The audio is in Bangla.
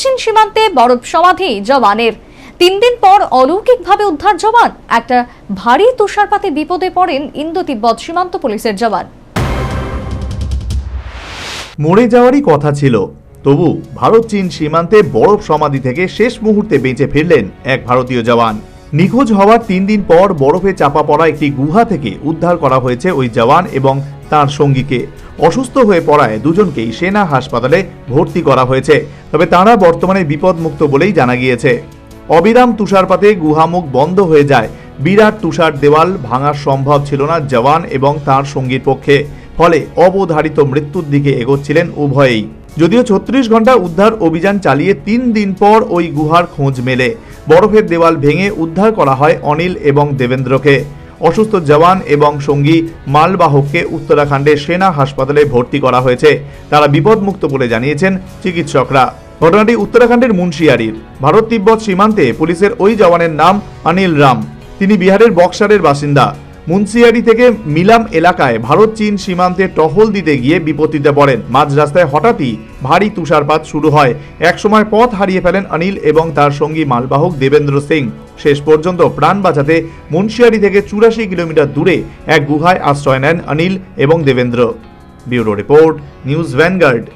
চীন সীমান্তে বরফ সমাধি জওয়ানের তিন দিন পর অলৌকিকভাবে উদ্ধার জওয়ান। একটা ভারী তুষারপাতে বিপদে পড়েন ইন্দো তিব্বত সীমান্ত পুলিশের জওয়ান। মরে যাওয়ারই কথা ছিল। তবু ভারত চীন সীমান্তে বরফ সমাধি থেকে শেষ মুহূর্তে বেঁচে ফিরলেন এক ভারতীয় জওয়ান। নিখোঁজ হওয়ার তিন দিন পর বরফে চাপা পড়া একটি গুহা থেকে উদ্ধার করা হয়েছে ওই জওয়ান এবং তার সঙ্গীকে। অসুস্থ হয়ে পড়ায় দুজনকেই সেনা হাসপাতালে ভর্তি করা হয়েছে। তবে তারা বর্তমানে বিপদমুক্ত বলেই জানা গিয়েছে। অবিরাম তুষারপাতে গুহামুখ বন্ধ হয়ে যায়। বিরাট তুষার দেওয়াল ভাঙা সম্ভব ছিল না জওয়ান এবং তার সঙ্গীর পক্ষে। ফলে অবধারিত মৃত্যুর দিকে এগোচ্ছিলেন উভয়েই। যদিও ছত্রিশ ঘণ্টা উদ্ধার অভিযান চালিয়ে তিন দিন পর ওই গুহার খোঁজ মেলে। বরফের দেওয়াল ভেঙে উদ্ধার করা হয় অনিল এবং দেবেন্দ্রকে। অসুস্থ জওয়ান এবং সঙ্গী মালবাহককে উত্তরাখণ্ডের সেনা হাসপাতালে ভর্তি করা হয়েছে। তারা বিপদমুক্ত বলে জানিয়েছেন চিকিৎসকরা। ঘটনাটি উত্তরাখণ্ডের মুন্সিয়ারির। ভারত তিব্বত সীমান্তে পুলিশের ওই জওয়ানের নাম অনিল রাম। তিনি বিহারের বক্সারের বাসিন্দা। মুন্সিয়ারি থেকে মিলাম এলাকায় ভারত চীন সীমান্তে টহল দিতে গিয়ে বিপত্তিতে পড়েন। মাঝ রাস্তায় হঠাৎই ভারী তুষারপাত শুরু হয়। একসময় পথ হারিয়ে ফেলেন অনিল এবং তার সঙ্গী মালবাহক দেবেন্দ্র সিং। শেষ পর্যন্ত প্রাণ বাঁচাতে মুন্সিয়ারি থেকে চুরাশি কিলোমিটার দূরে এক গুহায় আশ্রয় নেন অনিল এবং Devendra. Bureau report, news Vanguard.